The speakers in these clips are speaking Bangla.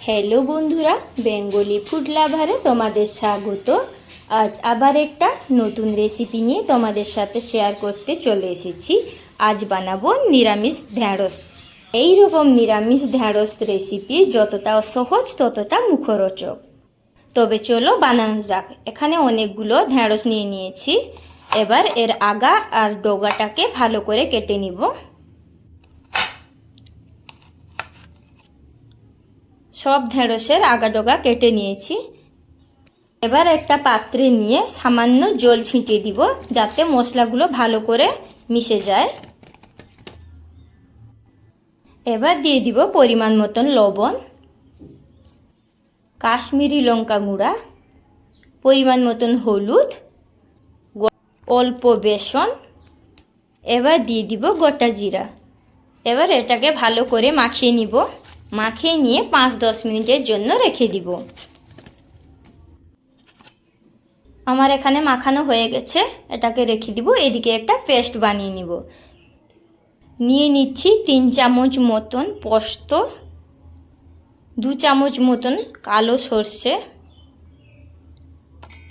হ্যালো বন্ধুরা, বেঙ্গলি ফুড লাভারে তোমাদের স্বাগত। আজ আবার একটা নতুন রেসিপি নিয়ে তোমাদের সাথে শেয়ার করতে চলে এসেছি। আজ বানাবো নিরামিষ ঢ্যাঁড়স। এই রকম নিরামিষ ঢ্যাঁড়স রেসিপি যতটা সহজ, ততটা মুখরোচক। তবে চলো বানানো যাক। এখানে অনেকগুলো ঢ্যাঁড়স নিয়ে নিয়েছি। এবার এর আগা আর ডগাটাকে ভালো করে কেটে নিব। সব ঢেঁড়সের আগা ডগা কেটে নিয়েছি। এবার একটা পাত্রে নিয়ে সামান্য জল ছিটিয়ে দিব যাতে মশলাগুলো ভালো করে মিশে যায়। এবার দিয়ে দিব পরিমাণ মতন লবণ, কাশ্মীরি লঙ্কা গুঁড়া, পরিমাণ মতন হলুদ, অল্প বেসন। এবার দিয়ে দিব গোটা জিরা। এবার এটাকে ভালো করে মাখিয়ে নিব। মাখিয়ে নিয়ে পাঁচ দশ মিনিটের জন্য রেখে দিব। আমার এখানে মাখানো হয়ে গেছে, এটাকে রেখে দিব, এদিকে একটা পেস্ট বানিয়ে নিব। নিয়ে নিচ্ছি তিন চামচ মতন পোস্ত, দু চামচ মতন কালো সর্ষে,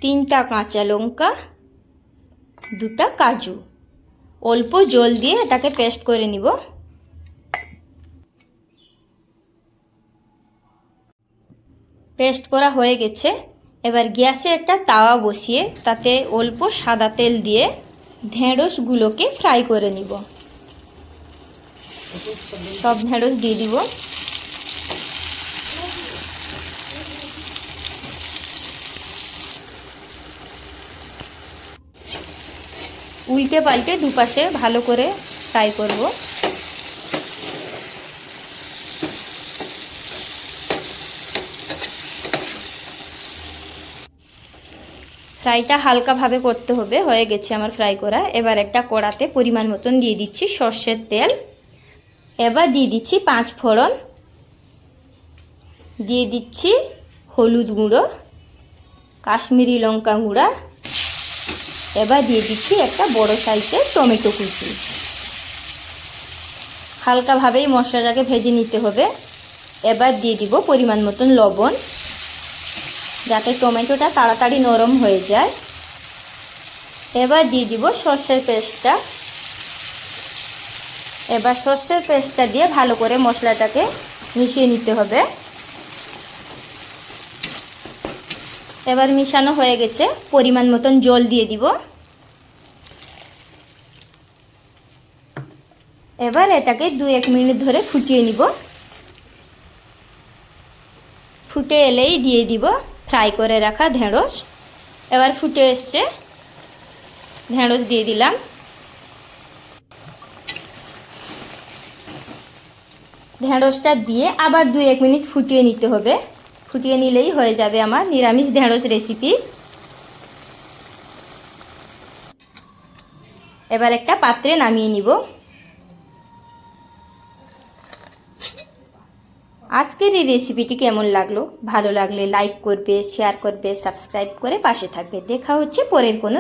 তিনটা কাঁচা লঙ্কা, দুটা কাজু। অল্প জল দিয়ে এটাকে পেস্ট করে নিব। পেস্ট করা হয়ে গেছে। এবার গ্যাসে একটা তাওয়া বসিয়ে তাতে অল্প সাদা তেল দিয়ে ঢেঁড়সগুলোকে ফ্রাই করে নিব। সব ঢেঁড়স দিয়ে দিব। উল্টে পাল্টে দুপাশে ভালো করে ফ্রাই করব। ফ্রাইটা হালকাভাবে করতে হবে, হয়ে গেছে আমার ফ্রাই করা। এবার একটা কড়াতে পরিমাণ মতন দিয়ে দিচ্ছি সর্ষের তেল। এবার দিয়ে দিচ্ছি পাঁচ ফোড়ন। দিয়ে দিচ্ছি হলুদ গুঁড়ো, কাশ্মীরি লঙ্কা গুঁড়া। এবার দিয়ে দিচ্ছি একটা বড় সাইজের টমেটো কুচি। হালকাভাবেই মশলাটাকে ভেজে নিতে হবে। এবার দিয়ে দিব পরিমাণ মতন লবণ। যাতে টমেটোটা তাড়াতাড়ি নরম হয়ে যায়। এবার দিয়ে দিব সর্ষের পেস্টটা। এবার সর্ষের পেস্টটা দিয়ে ভালো করে মশলাটাকে মিশিয়ে নিতে হবে। এবার মিশানো হয়ে গেছে, পরিমাণ মতন জল দিয়ে দিব। এবার এটাকে দু এক মিনিট ধরে ফুটিয়ে নিব। ফুটে এলেই দিয়ে দিব। ফ্রাই করে রাখা ঢেঁড়স। এবার ফুটে এসছে ঢেঁড়স দিয়ে দিলাম। ঢেঁড়সটা দিয়ে আবার দু এক মিনিট ফুটিয়ে নিতে হবে। ফুটিয়ে নিলেই হয়ে যাবে আমার নিরামিষ ঢেঁড়স রেসিপি এবার একটা পাত্রে নামিয়ে নিব। আজকের এই রেসিপিটি কেমন লাগল? ভালো লাগলে লাইক করবে শেয়ার করবে সাবস্ক্রাইব করে পাশে থাকবে। দেখা হচ্ছে পরের কোনো